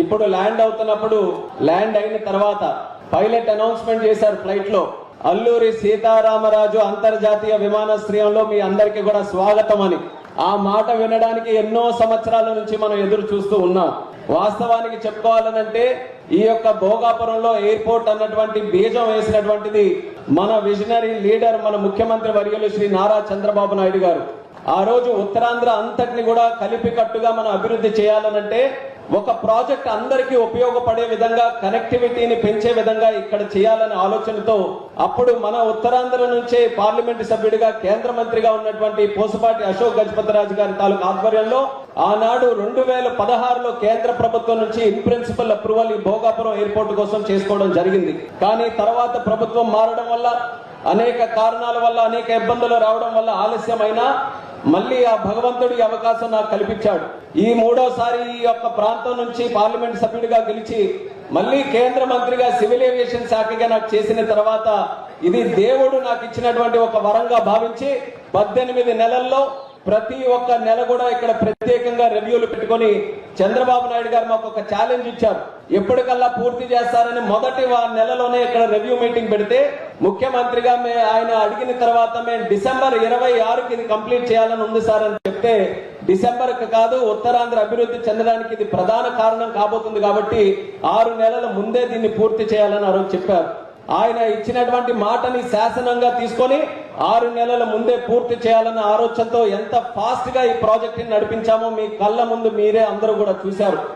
ఇప్పుడు ల్యాండ్ అవుతున్నప్పుడు ల్యాండ్ అయిన తర్వాత పైలట్ అనౌన్స్మెంట్ చేశారు ఫ్లైట్లో అల్లూరి సీతారామరాజు అంతర్జాతీయ విమానాశ్రయంలో మీ అందరికీ కూడా స్వాగతం అని. ఆ మాట వినడానికి ఎన్నో సంవత్సరాల నుంచి మనం ఎదురు చూస్తూ ఉన్నాం. వాస్తవానికి చెప్పుకోవాలనంటే ఈ యొక్క భోగాపురంలో ఎయిర్పోర్ట్ అన్నటువంటి బీజం వేసినటువంటిది మన విజనరీ లీడర్ మన ముఖ్యమంత్రి వర్యులు శ్రీ నారా చంద్రబాబు నాయుడు గారు. ఆ రోజు ఉత్తరాంధ్ర అంతటిని కూడా కలిపి కట్టుగా మనం అభివృద్ధి చేయాలనంటే ఒక ప్రాజెక్ట్ అందరికీ ఉపయోగపడే విధంగా కనెక్టివిటీని పెంచే విధంగా ఇక్కడ చేయాలనే ఆలోచనతో అప్పుడు మన ఉత్తరాంధ్ర నుంచే పార్లమెంటు సభ్యుడిగా కేంద్ర మంత్రిగా ఉన్నటువంటి పోసపాటి అశోక్ గజపతిరాజు గారి తాలూకు ఆధ్వర్యంలో ఆనాడు రెండు వేల పదహారులో కేంద్ర ప్రభుత్వం నుంచి ఇన్ ప్రిన్సిపల్ అప్రూవల్ ఈ భోగాపురం ఎయిర్పోర్ట్ కోసం చేసుకోవడం జరిగింది. కానీ తర్వాత ప్రభుత్వం మారడం వల్ల అనేక కారణాల వల్ల అనేక ఇబ్బందులు రావడం వల్ల ఆలస్యమైనా మళ్ళీ ఆ భగవంతుడి అవకాశం నాకు కల్పించాడు. ఈ మూడోసారి ఈ యొక్క ప్రాంతం నుంచి పార్లమెంట్ సభ్యుడిగా గెలిచి మళ్ళీ కేంద్ర మంత్రిగా సివిల్ ఏవియేషన్ శాఖగా నాకు చేసిన తర్వాత ఇది దేవుడు నాకు ఇచ్చినటువంటి ఒక వరంగా భావించి పద్దెనిమిది నెలల్లో ప్రతి ఒక్క నెల కూడా ఇక్కడ ప్రత్యేకంగా రివ్యూలు పెట్టుకొని చంద్రబాబు నాయుడు గారు మాకు ఒక ఛాలెంజ్ ఇచ్చారు. ఎప్పటికల్లా పూర్తి చేస్తారని మొదటి నెలలోనే ఇక్కడ రివ్యూ మీటింగ్ పెడితే ముఖ్యమంత్రిగా మే ఆయన అడిగిన తర్వాత మేము డిసెంబర్ ఇరవై ఆరుకి ఇది కంప్లీట్ చేయాలని ఉంది సార్ అని చెప్తే డిసెంబర్ కాదు ఉత్తరాంధ్ర అభివృద్ధి చెందడానికి ఇది ప్రధాన కారణం కాబోతుంది కాబట్టి ఆరు నెలల ముందే దీన్ని పూర్తి చేయాలని ఆ రోజు చెప్పారు. ఆయన ఇచ్చినటువంటి మాటని శాసనంగా తీసుకొని ఆరు నెలల ముందే పూర్తి చేయాలన్న ఆలోచనతో ఎంత ఫాస్ట్గా ఈ ప్రాజెక్ట్ని నడిపించామో మీ కళ్ళ ముందు మీరే అందరూ కూడా చూశారు.